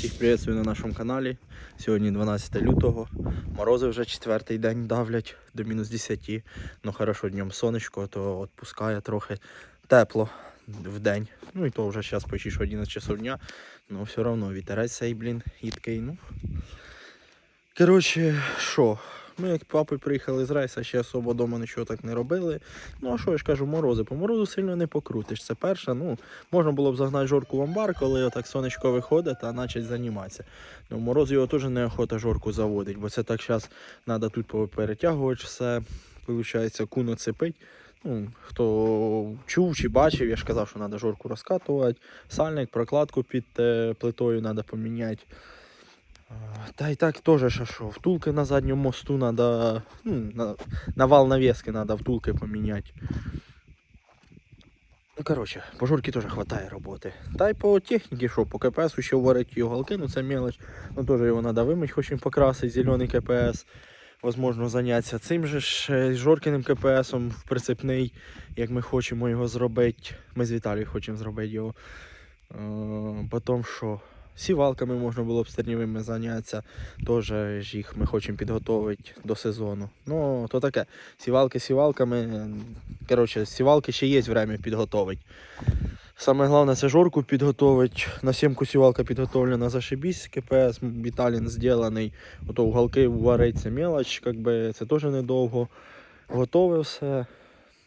Всіх приветствую на нашому каналі. Сьогодні 12 лютого. Морози вже четвертий день давлять до мінус 10. Ну хорошо, днем сонечко, то відпускає трохи тепло в день. Ну і то вже зараз почти 11 часов дня. Ну все одно вітерець цей, блін, гідкий. Ну. Коротше, що? Ми як папи приїхали з рейса, ще особо вдома нічого так не робили. Ну а що я ж кажу, морози. По морозу сильно не покрутиш. Це перше. Ну, можна було б загнати жорку в амбар, коли отак сонечко виходить та почати займатися. Ну, мороз його теж неохота жорку заводить, бо це так зараз треба тут перетягувати все. Виходить, куно цепить. Ну, хто чув чи бачив, я ж казав, що треба жорку розкатувати. Сальник, прокладку під е, плитою треба поміняти. Та й так ще що. Втулки на задньому мосту треба. Ну, на, на вал навески треба втулки поміняти. Ну, коротше, по жорки теж вистачає роботи. Та й по техніці, що, по КПС ще варить його галки, ну це мелоч. Ну теж його треба вимити, хочемо покрасити, зелений КПС. Возможно, зайнятися цим же ж е, Жоркіним КПСом в прицепний, як ми хочемо його зробити. Ми з Віталією хочемо зробити його. Е, Потім що? Сівалками можна було б стернівими зайнятися. Теж їх ми хочемо підготувати до сезону. Ну, то таке. Сівалки сівалками. Коротше, сівалки ще є время підготовити. Саме головне це жорку підготовити. На сімку сівалка підготовлена зашибісь, КПС Віталін зроблений. Ото уголки варить це мелоч, как би, це теж недовго. Готове все.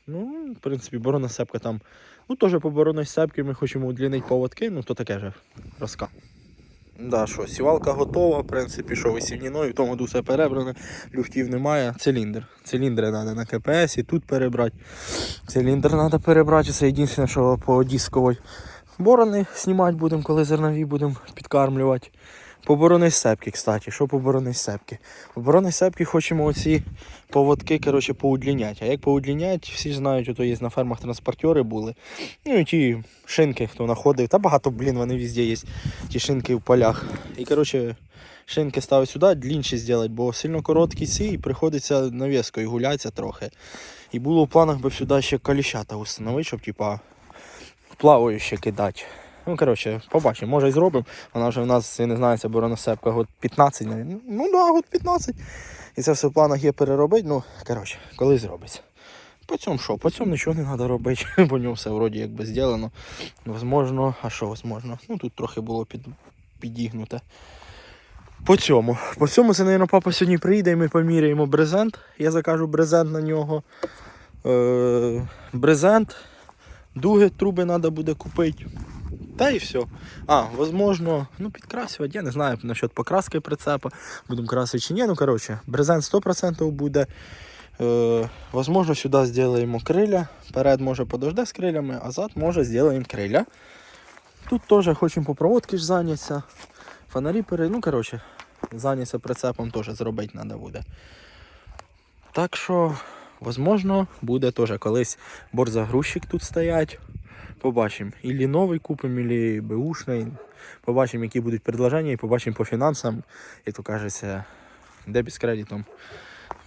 Ну, в принципі, борона сепка там. Ну, теж по бороній сепці ми хочемо удлінити поводки, ну то таке же розка. Да, що, сівалка готова, в принципі, що висівніною, в тому году перебране, люфтів немає. Циліндр. Циліндри треба на КПС і тут перебрати. Циліндр треба перебрати, це єдине, що по дисковій. Борони знімати будемо, коли зернові будемо підкармлювати. По бороній сепки, кстати, що по бороній сепки? По бороній сепки хочемо оці поводки коротше, поудліняти. А як поудліняти, всі знають, ото є на фермах транспортери були. Ну і ті шинки, хто знаходив. Та багато, блін, вони везде є, ті шинки в полях. І коротше, шинки ставить сюди, длінші зробити, бо сильно короткі ці і приходиться навіскою гулятися трохи. І було в планах би сюди ще коліщата установити, щоб типа плаваюче кидати. Ну, коротше, побачимо, може і зробимо. Вона вже в нас, я не знаю, це бороносепка год 15, навіть. Ну да, год 15. І це все в планах є переробити. Ну, коротше, коли зробиться. По цьому що? По цьому нічого не треба робити. По ньому все вроді якби зроблено. Возможно, а що возможно? Ну тут трохи було під, підігнуте. По цьому. По цьому це, мабуть, папа сьогодні приїде і ми поміряємо брезент. Я закажу брезент на нього. Е, брезент. Дуги труби треба буде купити. Та і все. А, возможно, ну підкрасювати, я не знаю насчет покраски прицепа. Будемо красити чи ні. Ну, коротше, брезент 100% буде. Е, возможно, сюди зробимо криля. Перед може подожде з крилями, а зад може зробимо криля. Тут теж хочемо по проводці ж зайнятися. Фонарі пере... Ну, коротше, зайнятися прицепом теж зробити треба буде. Так що, возможно, буде теж колись борзагрузчик тут стоять. Побачимо. Ілі новий купимо, ілі беушний. Побачимо, які будуть предложення, і побачимо по фінансам, і то кажеться, дебіт з кредитом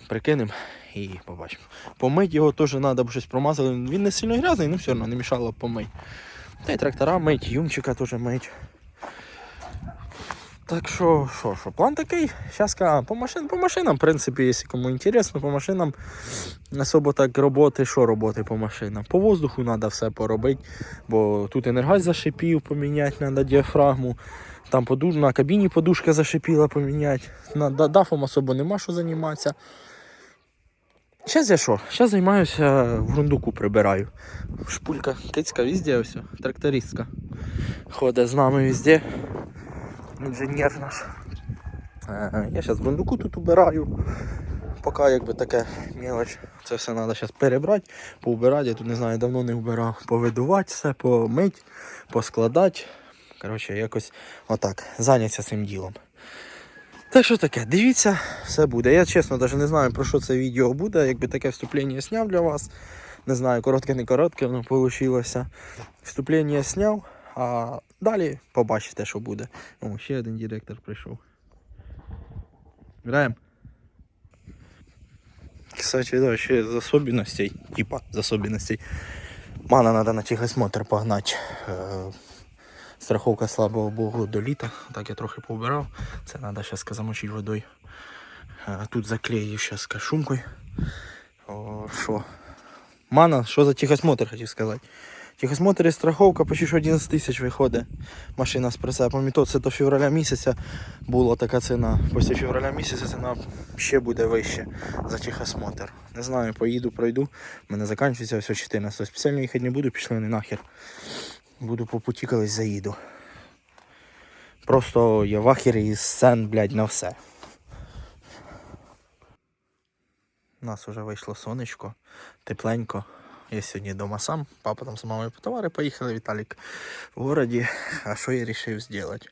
прикинемо і побачимо. Помить його теж треба, бо щось промазали. Він не сильно грязний, але все одно не мішало помить. Та й трактора мить, юмчика теж мить. Так що, що, що, план такий. Зараз по, машин, по машинам, в принципі, якщо кому інтересно, по машинам особо так роботи, що роботи по машинам. По воздуху треба все поробити, бо тут енергаз зашипів, поміняти треба діафрагму. Там поду... на кабіні подушка зашипіла поміняти. На дафом особо нема що займатися. Зараз я що? Зараз займаюся в грундуку прибираю. Шпулька, кицька везде ось, трактористка. Ходить з нами везде. Інженер наш. Е, Я зараз в грундуку тут убираю. Поки якби таке мелоч. Це все треба зараз перебрати, поубирати. Я тут не знаю, давно не вбирав. Повидувати все, помити, поскладати. Коротше, якось отак. Зайнятися цим ділом. Так що таке, дивіться, все буде. Я чесно навіть не знаю про що це відео буде. Якби таке вступлення зняв для вас. Не знаю, коротке, не коротке, воно вийшло. Вступлення зняв, а далі побачите, що буде. О, ще один директор прийшов. Граємо. Кстати, да, ще з особенностей, типа з особенностей. Мана треба на техосмотр погнати. Е, Страховка, слава Богу, до літа. Так я трохи поубирав. Це треба зараз замочити водою. Е, Тут заклею зараз кашумкою. Що? Мана, що за тихосмотр хотів сказати. Тихосмотр і страховка почти що 11 тисяч виходить. Машина з прицепом. І то це до февраля місяця була така ціна. Після февраля місяця ціна ще буде вище за тихосмотр. Не знаю, поїду, пройду. У мене закінчується все 14. Спеціально їхати не буду, пішли не нахер. Буду по путі колись заїду. Просто я в ахері із сцен, блядь, на все. У нас вже вийшло сонечко, тепленько. Я сьогодні вдома сам, папа там з мамою по товари поїхали, Віталік в городі. А що я вирішив зробити?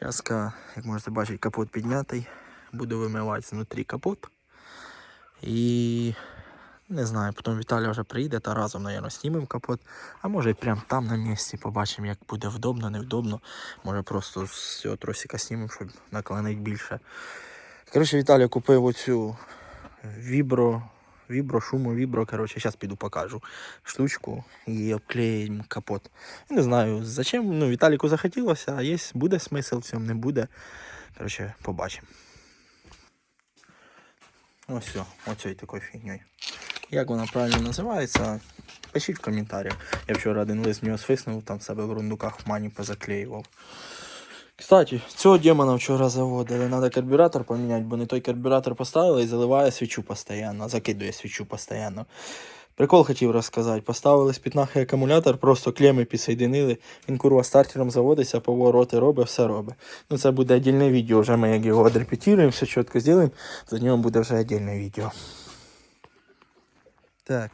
Зараз, як можете бачити, капот піднятий. Буду вимивати знутрі капот. І не знаю, потім Віталя вже приїде та разом, мабуть, знімемо капот. А може прямо там на місці побачимо, як буде вдобно, невдобно. Може просто з цього тросика знімемо, щоб наклонити більше. Коротше, Віталій купив оцю вібро, вібро, шуму, вібро. Коротше, зараз піду покажу штучку і обклеїмо капот. Не знаю, зачем. Ну, Віталіку захотілося, а є, буде смисл в цьому, не буде. Коротше, побачимо. Ось все, оцею такою фігньою. Як вона правильно називається? Пишіть в коментарях. Я вчора один лист в нього свиснув, там себе в рундуках в мані позаклеював. Кстати, цього демона вчора заводили. Надо карбюратор поміняти, бо не той карбюратор поставили і заливає свічу постійно, закидує свічу постійно. Прикол хотів розказати. Поставили з пітнахи акумулятор, просто клеми підсоєдинили. Він курва стартером заводиться, повороти робить, все робить. Ну це буде віддільне відео, вже ми як його отрепетируємо, все чітко зробимо, за нього буде вже віддільне відео. Так,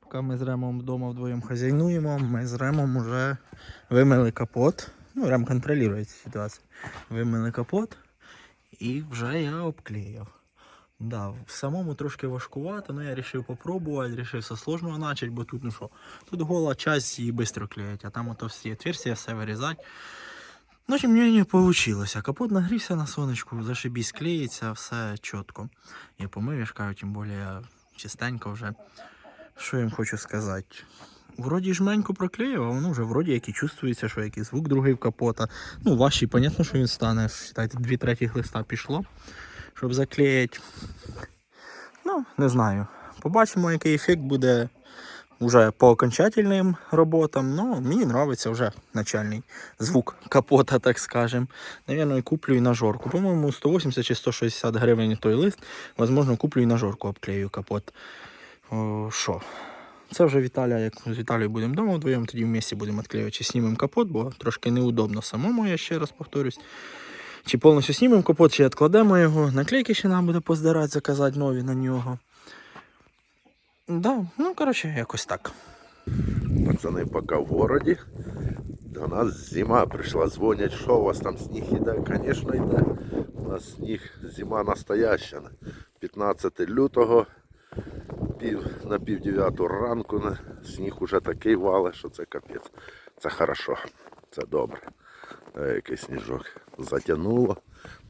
поки ми з Ремом вдома вдвоєм хазяйнуємо, ми з Ремом вже вимили капот. Ну, Рем контролює цю ситуацію. Вимили капот і вже я обклеїв. Да, в самому трошки важкувато, але я вирішив попробувати, вирішив все сложного почати, бо тут ну що, тут гола часть і швидко клеїть, а там ото всі отверстия, все вирізати. Ну, тим не получилося. Капот нагрівся на сонечку, зашибісь клеїться, все чітко. Я помив, я ж тим більше чистенько вже. Що їм хочу сказати? Вроді жменько проклеїв, а воно вже вроді як і чувствується, що який звук другий в капота. Ну, важчий, понятно, що він стане. Считайте, дві треті листа пішло, щоб заклеїти. Ну, не знаю. Побачимо, який ефект буде вже по окончательним роботам. Ну, мені подобається вже начальний звук капота, так скажем. Навірно, куплю і на жорку. По-моєму, 180 чи 160 гривень той лист. Возможно, куплю і на жорку обклею капот. Що? Це вже Віталя, як з Віталією будемо вдома вдвоєм, тоді в місті будемо відклеювати, чи знімемо капот, бо трошки неудобно самому, я ще раз повторюсь. Чи повністю знімемо капот, чи відкладемо його. Наклейки ще нам буде поздирати, заказати нові на нього. Да, ну коротше, якось так. Пацани поки в городі. До нас зима прийшла, дзвонять, що у вас там сніг іде. Звісно, йде. У нас сніг, зима настояща. 15 лютого, пів, на пів дев'яту ранку сніг уже такий вале, що це капець. Це хорошо, це добре. Е, Який сніжок затягнуло.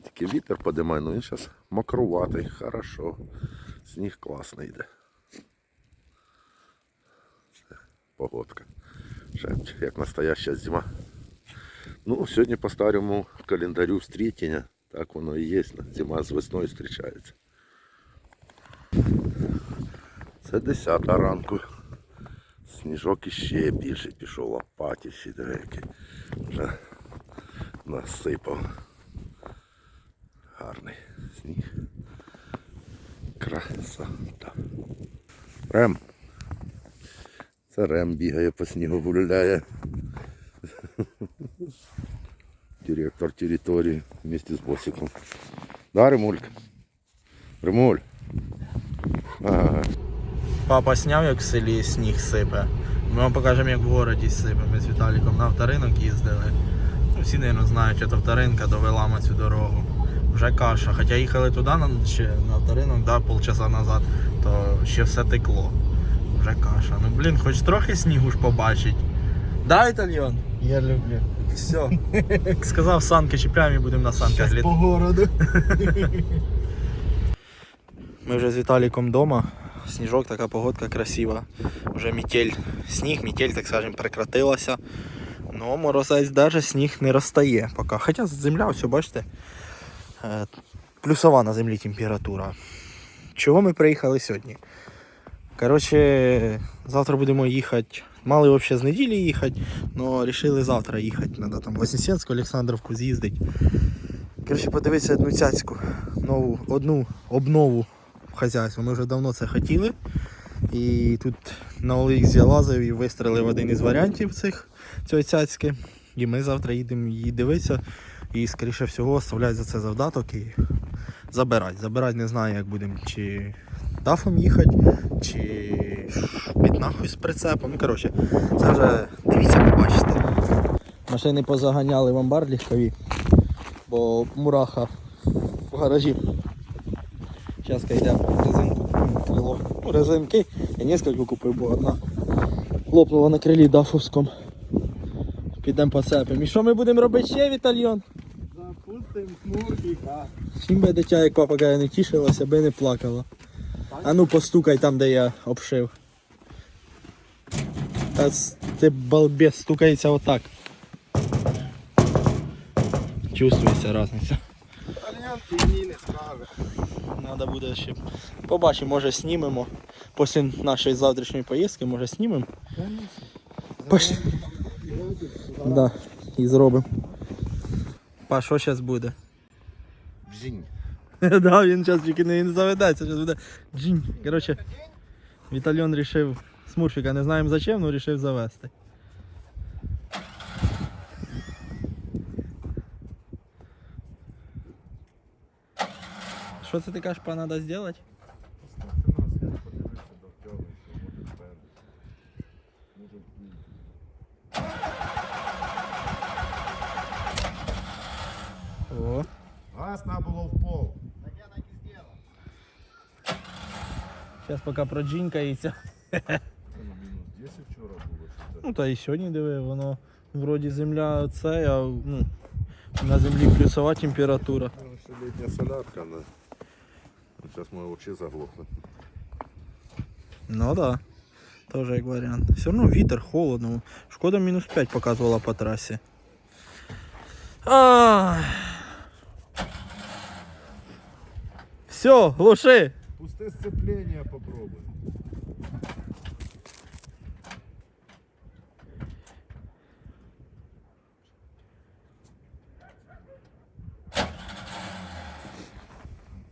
Тільки вітер подимає, ну він зараз мокруватий, хорошо. Сніг класний йде. погодка. Ще як настояща зима. Ну, сьогодні по старому календарю встрітення, так воно і є. Зима з весною зустрічається. Це 10 ранку. Сніжок іще більше пішов лопаті ще деякі. Вже насипав. Гарний сніг. Красота. Рем. Це Рем бігає по снігу гуляє. Директор території вместе з босиком. Да, Ремулька? Ремуль. Ага. Папа сняв, як в селі сніг сипе. Ми вам покажемо, як в городі сипе. Ми з Віталіком на авторинок їздили. Ну, Всі, мабуть, знають, що авторинка довела ми цю дорогу. Вже каша. Хоча їхали туди на, ще на авторинок, да, полчаса назад, то ще все текло. Вже каша. Ну блін, хоч трохи снігу ж побачить. Да, Італьйон? Я люблю. Все. Сказав, санки чіпляємо і будемо на санках літати. по городу. Ми вже з Віталіком вдома. Сніжок, така погодка красива. Вже метель, сніг, метель, так скажем, прекратилася. Ну, морозець даже сніг не розтає поки. Хоча земля, ось бачите, е, плюсова на землі температура. Чого ми приїхали сьогодні? Коротше, завтра будемо їхати. Мали взагалі з неділі їхати, але вирішили завтра їхати. Треба там в Вознесенську, Олександрівку з'їздити. Коротше, подивитися одну цяцьку, нову, одну обнову хазяйство. Ми вже давно це хотіли. І тут на я лазив і вистрелив один із варіантів цих цієї цяцьки. І ми завтра їдемо її дивитися. І, скоріше всього, оставляють за це завдаток і забирати. Забирати не знаю, як будемо, чи дафом їхати, чи під нахуй з прицепом. Ну, коротше, це вже дивіться, побачите. Машини позаганяли в амбар легкові, бо мураха в гаражі. Зараз йде резинку, крило. Ну, резинки. Я несколько купив, бо одна лопнула на крилі дафовському. Підемо поцепимо. І що ми будемо робити ще, Вітальйон? Запустим смурфіка. Чим би дитя, як папа каже, не тішилася, аби не плакала. А ну постукай там, де я обшив. Та ти балбес стукається отак. Чувствується різниця. Альян фігні не скаже. Надо буде ще. Побачимо, може знімемо. Після нашої завтрашньої поїздки, може знімемо. Пошли. Да, і зробимо. Па, що зараз буде? Бзінь. да, він зараз тільки не, не заведеться, зараз буде джінь. Коротше, Вітальон рішив смурфіка, не знаємо зачем, але рішив завести. Що це ти кажеш, пана треба зробити? О, Газ на було в пол. зараз поки проджінькається. Мінус 10 вчора було. Ну та і сьогодні диви, воно вроді земля це, а ну, на землі плюсова температура. Ще літня солярка, але зараз мої очі заглохнуть. Ну да. Тоже як варіант. Все одно вітер, холодно. Шкода мінус 5 показувала по трасі. А. Все, глуши. Пусти сцеплення попробуй.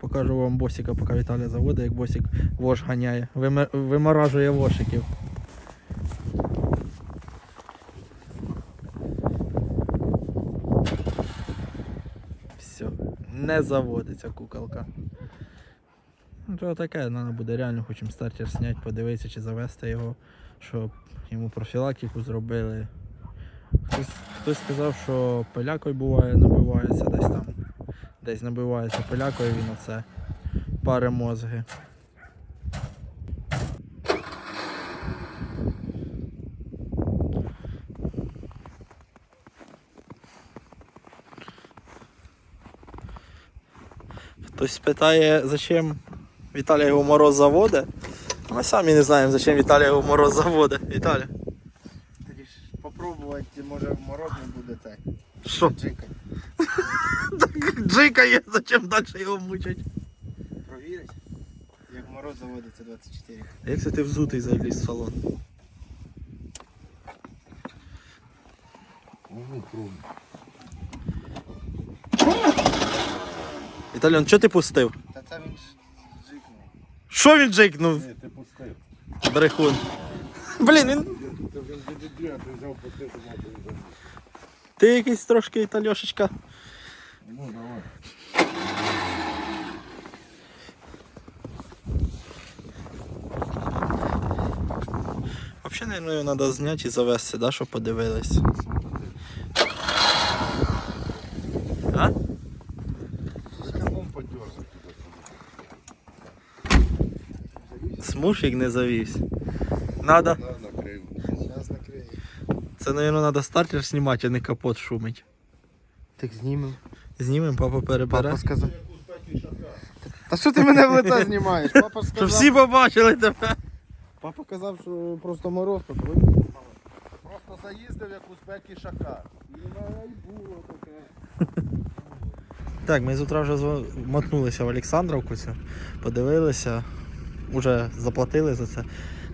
Покажу вам босика, поки Віталя заводить, як босик вош ганяє. Виморажує вошиків. Все, не заводиться куколка. Ну, то таке, треба буде реально хочемо стартер зняти, подивитися, чи завести його, щоб йому профілактику зробили. Хтось, хтось сказав, що пилякою буває, набивається десь там. Десь набивається пилякою він оце пари мозги. Хтось спитає, зачем Віталій його мороз заводить. А Ми самі не знаємо, зачем Віталій його мороз заводить. Віталя. Тоді ж попробувати, може в мороз не буде це. Що? Джикать. Джикає, зачем далі його мучать? Провірить. Як мороз заводиться 24. А Як це ти взутий заліз в салон? Віталіон, що ти пустив? Та це він ж джикнув. Що він джикнув? Ні, ти пустив. Брехун. Блін, він. Ти вже дідю, а ти взяв пустити, мати. Ти якийсь трошки Італьошечка. Ну, давай. Взагалі, мабуть, його треба зняти і завести, да, щоб подивились. А? Смушик не завівся. Надо. Це, мабуть, треба стартер знімати, а не капот шумить. Так знімемо. Знімемо, папа перебере. Папа сказав. Та що ти мене в лице знімаєш? Папа ж Щоб всі побачили тебе. Папа казав, що просто мороз, коли. Просто заїздив, як узбек і шакар. Так, ми з утра вже мотнулися в Олександровку, подивилися, вже заплатили за це.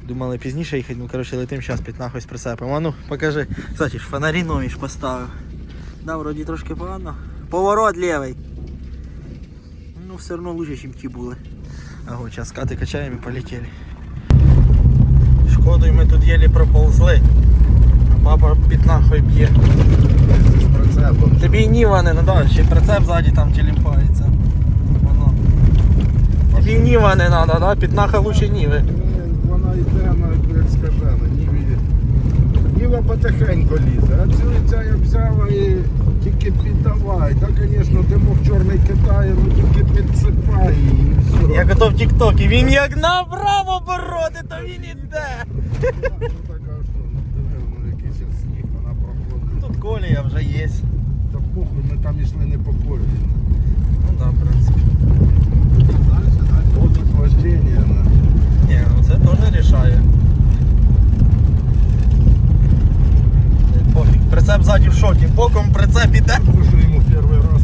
Думали пізніше їхати, ну коротше летим зараз під нахуй з прицепом. А ну, покажи. Кстати, ж фонарі нові ж поставив. Да, вроді трошки погано. Поворот лівий. Ну, все одно лучше, ніж ті були. Ага, зараз кати качаємо і полетіли. Шкодою ми тут єлі проползли. А папа під нахуй б'є. Тобі Ніва не надо, ще прицеп ззаді там тілімпається. Воно. Тобі і Ніва не надо, да? Піднаха лучше Ніви. Вона йде на, як скажена, ніві. Ніва потихеньку лізе, а цю ця я взяла і тільки піддавай. Та, звісно, димок чорний Китай, ну тільки підсипай і все. Як ото в Тіктокі, він як набрав обороти, то він іде. Ну, ну. Тут колія вже є. Та похуй, ми там йшли не по полю. Ну так, в принципі. Охлаждення. ну. Ні, ну це теж рішає. Е, Пофіг. Прицеп ззаді в шокі, боком прицеп іде. Що йому перший раз.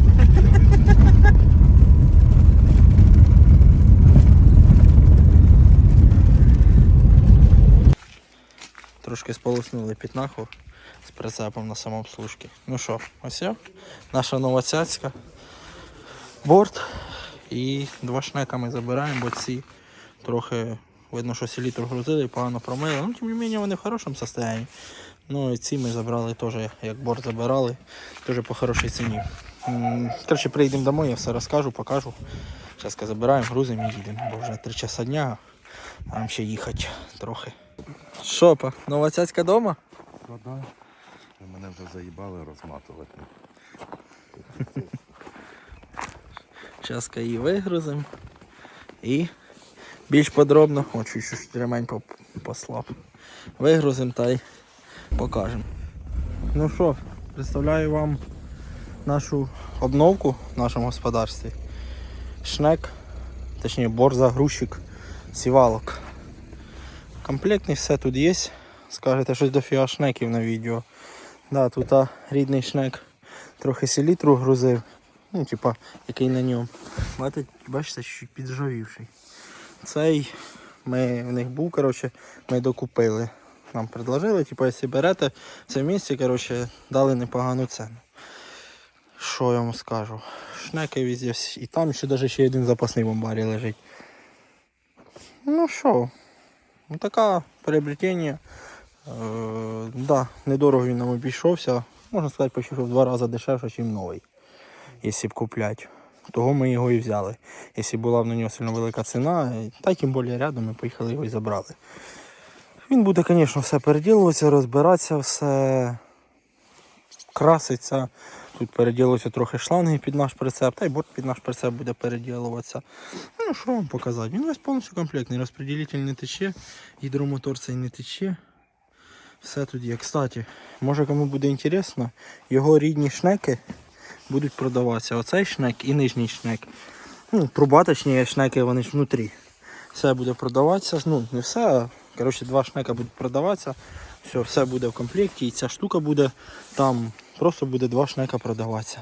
Трошки сполоснули пітнаху з прицепом на самообслужки. Ну що, ось я, наша нова цяцька. Борт. І два шнека ми забираємо, бо ці трохи видно, що селітру грузили і погано промили. Ну, тим не менше, вони в хорошому стані. Ну і ці ми забрали теж, як борт забирали, теж по хорошій ціні. Коротше, приїдемо домой, я все розкажу, покажу. Зараз забираємо, грузимо і їдемо, бо вже 3 часа дня, а нам ще їхати трохи. Шопа, нова цяцька дома? Вода. Мене вже заїбали розматувати. Зараз її вигрузимо і більш подробно, чуть чуть ремень послаб. Вигрузимо та й покажемо. Ну що, представляю вам нашу обновку в нашому господарстві. Шнек, точніше борза-грузчик, сівалок. Комплектний все тут є. Скажете, щось дофіга шнеків на відео. Да, тут а, рідний шнек трохи селітру грузив. Ну, типа, який на ньому. Бачите, бачите, чуть піджавівший. Цей ми в них був, коротше, ми докупили. Нам предложили, типу, якщо берете це в місці, коротше, дали непогану ціну. Що я вам скажу? Шнеки везде. І там ще навіть ще один запасний в амбарі лежить. Ну що, ну, така приобретення. Е, да, недорого він нам обійшовся. Можна сказати, почти в два рази дешевше, ніж новий якщо б купляти. Того ми його і взяли. Якщо була б на нього сильно велика ціна, та тим більше рядом ми поїхали його і забрали. Він буде, звісно, все переділуватися, розбиратися, все краситься. Тут переділуються трохи шланги під наш прицеп, та й борт під наш прицеп буде переділуватися. Ну, що вам показати? Він весь повністю комплектний. Розподілитель не тече, гідромотор цей не тече. Все тут є. Кстати, може кому буде інтересно, його рідні шнеки будуть продаватися. Оцей шнек і нижній шнек. Ну, труба, точніше, шнеки вони ж внутрі. Все буде продаватися. Ну, не все, а коротше, два шнека будуть продаватися. Все, все буде в комплекті. І ця штука буде там. Просто буде два шнека продаватися.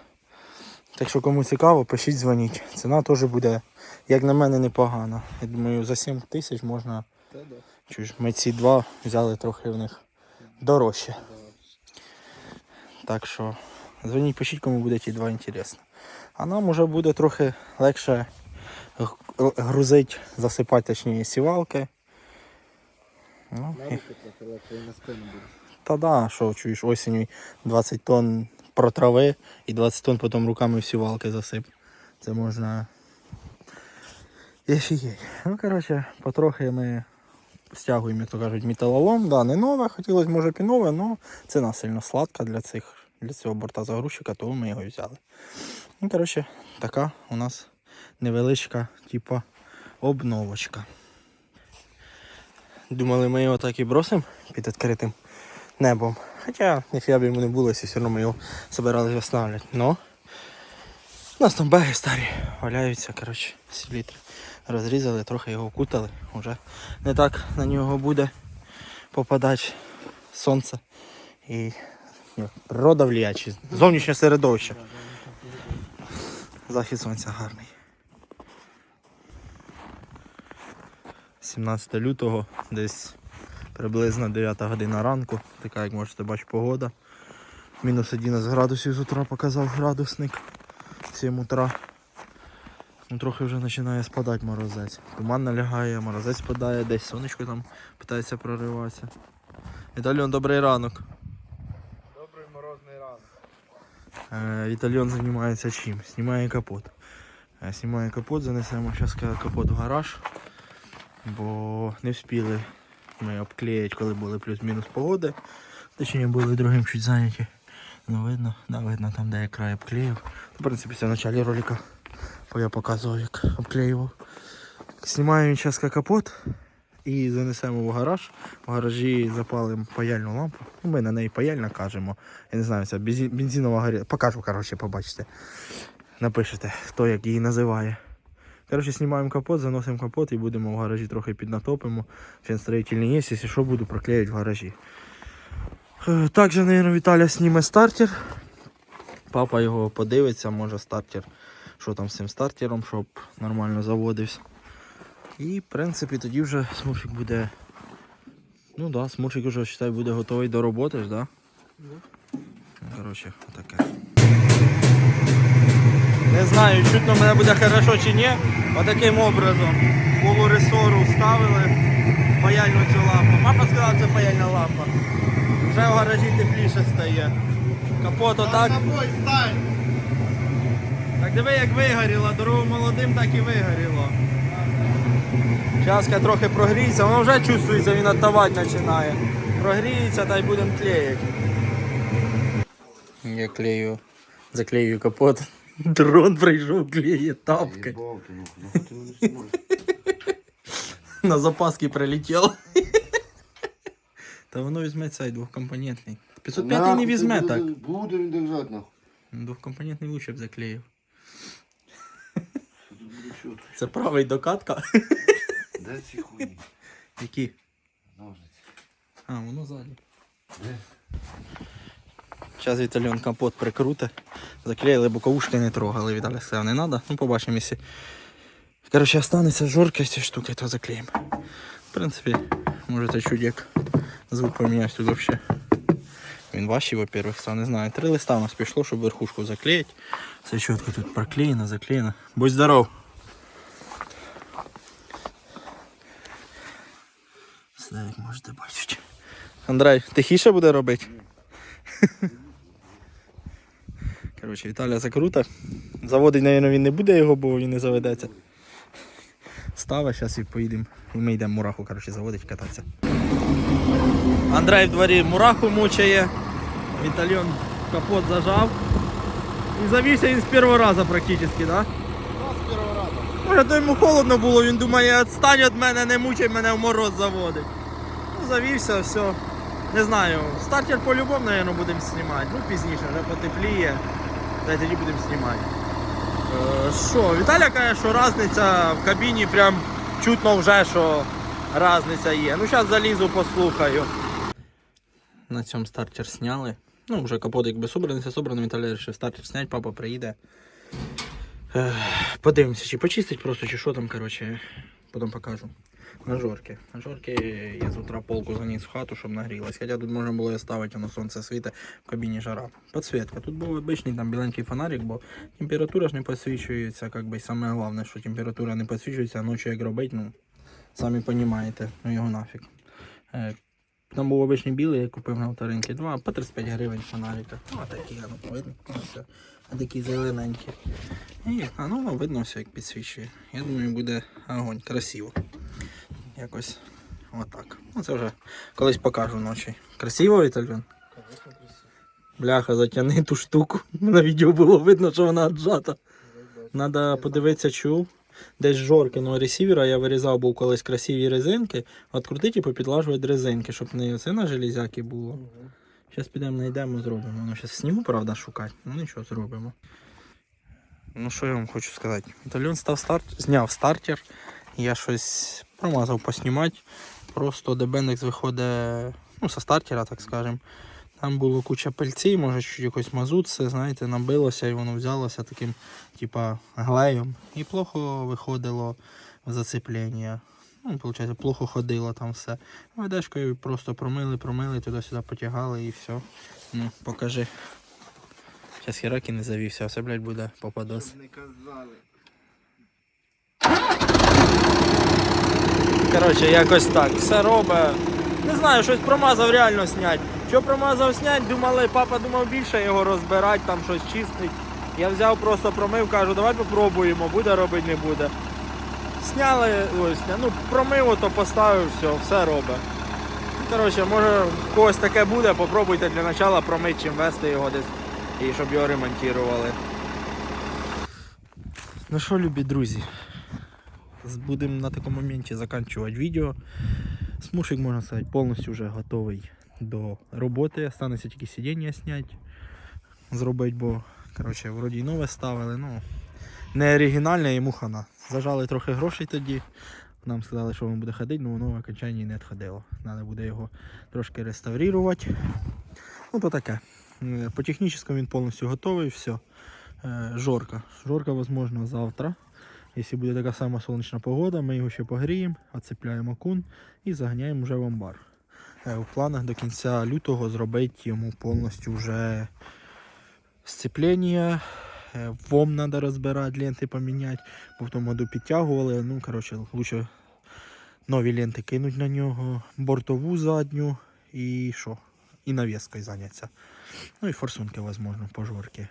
Так що кому цікаво, пишіть, дзвоніть. Ціна теж буде, як на мене, непогана. Я думаю, за 7 тисяч можна. Чуєш, ми ці два взяли трохи в них дорожче. Так що дзвоніть, пишіть, кому буде ті два інтересно. А нам вже буде трохи легше г- грузить, засипати точніше сівалки. Ну, і- та да, що чуєш, осінню 20 тонн протрави і 20 тонн потім руками всі валки засип. Це можна. Офігеть. Ну, коротше, потрохи ми стягуємо, як то кажуть, металолом. Да, не нове, хотілося, може, б і нове, але ціна сильно сладка для цих, для цього борта загрузчика, тому ми його взяли. Ну, коротше, така у нас невеличка, типу, обновочка. Думали, ми його так і бросимо під відкритим небом. Хоча ніфіга б йому не було, все одно ми його збиралися встановлювати. Но у нас там баги старі валяються, коротше, селітри. Розрізали, трохи його вкутали. Уже не так на нього буде попадати сонце І природа влияє, чи зовнішнє середовище. Захід сонця гарний. 17 лютого, десь приблизно 9 година ранку. Така, як можете бачити, погода. Мінус 11 градусів з утра показав градусник. 7 утра. Ну, трохи вже починає спадати морозець. Туман налягає, морозець спадає, десь сонечко там питається прориватися. Віталіон, добрий ранок. Добрий морозний ранок. Е, Вітальон займається чим? Знімає капот. Е, Знімає капот, занесемо зараз капот в гараж, бо не встигли ми обклеїти, коли були плюс-мінус погоди. Точніше були другим чуть зайняті. Ну видно, да, видно там, де я край обклеїв. В принципі, це в початку ролика, бо я показував, як обклеював. Знімаємо зараз капот і занесемо в гараж. В гаражі запалимо паяльну лампу. Ну, Ми на неї паяльна кажемо. Я не знаю, це бензинова горілка. Покажу, коротше, побачите. Напишете, хто як її називає. Коротше, знімаємо капот, заносимо капот і будемо в гаражі трохи піднатопимо. Фенстроїтельний є, якщо що, буду проклеювати в гаражі. Е, Також, мабуть, Віталя зніме стартер. Папа його подивиться, може стартер, що там з цим стартером, щоб нормально заводився. І, в принципі, тоді вже смурфік буде. Ну да, смурфік вже вважай, буде готовий до роботи ж, да? Ну, Коротше, отаке. Не знаю, чутно мене буде хорошо чи ні. Отаким образом полуресору вставили паяльну цю лампу. Папа сказав, це паяльна лампа. Вже в гаражі тепліше стає. Капот отак. Так диви, як вигоріло, дорогу молодим так і вигоріло. Часка трохи прогріється, воно вже чувствується, він відтавати починає. Прогріється та й будемо клеїти. Я клею, заклею капот. Дрон прийшов, клеє тапки. На запаски прилетіло. Та воно візьме цей двохкомпонентний. 505 не візьме так. Буде він держати нахуй. Двохкомпонентний лучше б заклеїв. Це правий докатка. Де ці хуйні? Які? Ножниці. А, воно ззаді. Де? Зараз Віталіон капот прикруте. Заклеїли, боковушки не трогали, Віталій сказав, не треба. Ну побачимо, якщо. Коротше, останеться жорка ці штуки, то заклеїмо. В принципі, можете чуть як звук поміняти тут взагалі. Він важчий, во-первых, став, не знаю. Три листа у нас пішло, щоб верхушку заклеїти. Все чітко тут проклеєно, заклеєно. Будь здоров! Все, як можете бачити. Андрей, тихіше буде робити? Коротше, Віталя закрута. Заводить, мабуть, він не буде його, бо він не заведеться. Става, зараз і поїдемо. І ми йдемо мураху, коротше, заводить кататися. Андрей в дворі мураху мучає. Вітальон капот зажав. І завівся він з першого разу практично, так? Да? з першого разу. Може, то йому холодно було, він думає, відстань від мене, не мучай мене в мороз заводить. Ну, завівся, все. Не знаю, стартер по-любому, мабуть, будемо знімати. Ну, пізніше, вже потепліє. Та й тоді будемо знімати. Е, Що, Віталя каже, що різниця в кабіні прям чутно вже, що різниця є. Ну, зараз залізу, послухаю. На цьому стартер зняли. Ну, вже капот якби собраний, все собрано, Віталя вирішив стартер зняти, папа приїде. Подивимося, чи почистить просто, чи що там, коротше, потім покажу. Нажорки. Нажорки я з утра полку заніс в хату, щоб нагрілась. Хоча тут можна було і ставити, на сонце світе, в кабіні жара. Підсвітка. Тут був обичний там біленький фонарик, бо температура ж не підсвічується, як би саме головне, що температура не підсвічується, а ночі як робить, ну, самі розумієте, ну його нафіг. Е, Там був обичний білий, я купив на авторинці. Два по 35 гривень фонарика. Ну, а такі, ну, видно. Такі зелененькі. І, а ну видно все як підсвічує. Я думаю, буде огонь, красиво. Якось отак. Ну це вже колись покажу ночі. Красиво, Вітальон? Бляха, затягни ту штуку. На відео було видно, що вона отжата. Надо подивитися, чув. Десь жоркиного ресівера я вирізав був колись красиві резинки, открутити і попідлажувати резинки, щоб не оце на железяки було. Зараз підемо знайдемо, зробимо. Ну, зараз сніму, правда, шукати. Ну нічого, зробимо. Ну що я вам хочу сказати? Італьон став старт, зняв стартер. Я щось промазав поснімати. Просто дебендекс виходить ну, со стартера, так скажем. Там було куча пильці, може якось мазут, це, знаєте, набилося і воно взялося таким, типа, глеєм. І плохо виходило в зацеплення. Ну, виходить, плохо ходило там все. Ведешкою просто промили, промили, туди-сюди потягали і все. Ну, покажи. Зараз хіраки не завівся, а все, блядь, буде попадос. Не казали. Коротше, якось так. Все робить. Не знаю, щось промазав реально снять. Що промазав снять, думали, папа думав більше його розбирати, там щось чистить. Я взяв, просто промив, кажу, давай попробуємо, буде робити, не буде. Сняли, ось, ну, промив, ото поставив, все, все робить. Коротше, може у когось таке буде, попробуйте для початку промити, чим вести його десь і щоб його ремонтували. Ну що, любі друзі, будемо на такому моменті закінчувати відео. Смушик, можна сказати, повністю вже готовий до роботи. Останеться тільки сидіння зняти, зробити, бо коротше, вроді нове ставили. Ну, не оригінальне йому хана. Зажали трохи грошей тоді. Нам сказали, що він буде ходити, але воно в окончанні не відходило. Треба буде його трошки реставрувати. Ну, то таке. Е, По технічному він повністю готовий, все. Е, Жорка. Жорка, можливо, завтра. Якщо буде така сама сонячна погода, ми його ще погріємо, оцепляємо кун і заганяємо вже в амбар. Е, У планах до кінця лютого зробити йому повністю вже сцеплення. Е, Вом треба розбирати, ленти поміняти, бо в тому году підтягували. Ну, коротше, лучше нові ленти кинуть на нього, бортову задню і що? І навіскою зайнятися. Ну і форсунки, можливо, пожорки.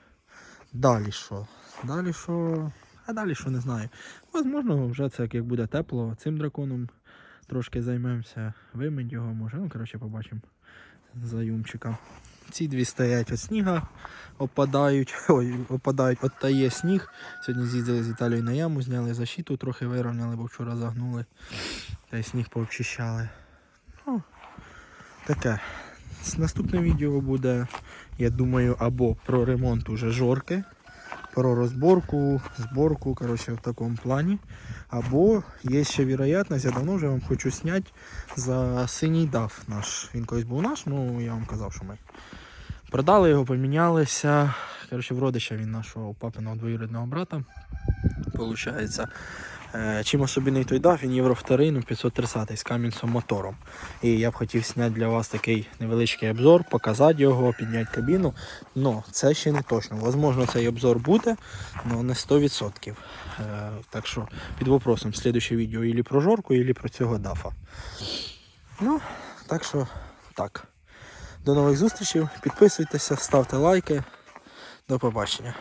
Далі що? Далі що? А далі що не знаю. Возможно, вже це як буде тепло, цим драконом трошки займемося. Вимить його може. Ну, коротше, побачимо за юмчика. Ці дві стоять від сніга, опадають. Ой, опадають, от та є сніг. Сьогодні з'їздили з Італією на яму, зняли защиту, трохи вирівняли, бо вчора загнули. Та й сніг пообчищали. Ну, таке. Наступне відео буде, я думаю, або про ремонт уже жорки про розборку, зборку, коротше, в такому плані. Або є ще вероятність, я давно вже вам хочу зняти за синій дав наш. Він колись був наш, ну я вам казав, що ми продали його, помінялися. Коротше, в родича він нашого папиного двоюрідного брата. Получається. Е, Чим особливий той дав, він євро 2, ну 530 з камінцем мотором. І я б хотів зняти для вас такий невеличкий обзор, показати його, підняти кабіну. Но це ще не точно. Возможно, цей обзор буде, але не 100%. Е, Так що під вопросом слідуще відео ілі про жорку, ілі про цього дафа. Ну, так що так. До нових зустрічей. Підписуйтеся, ставте лайки. До побачення.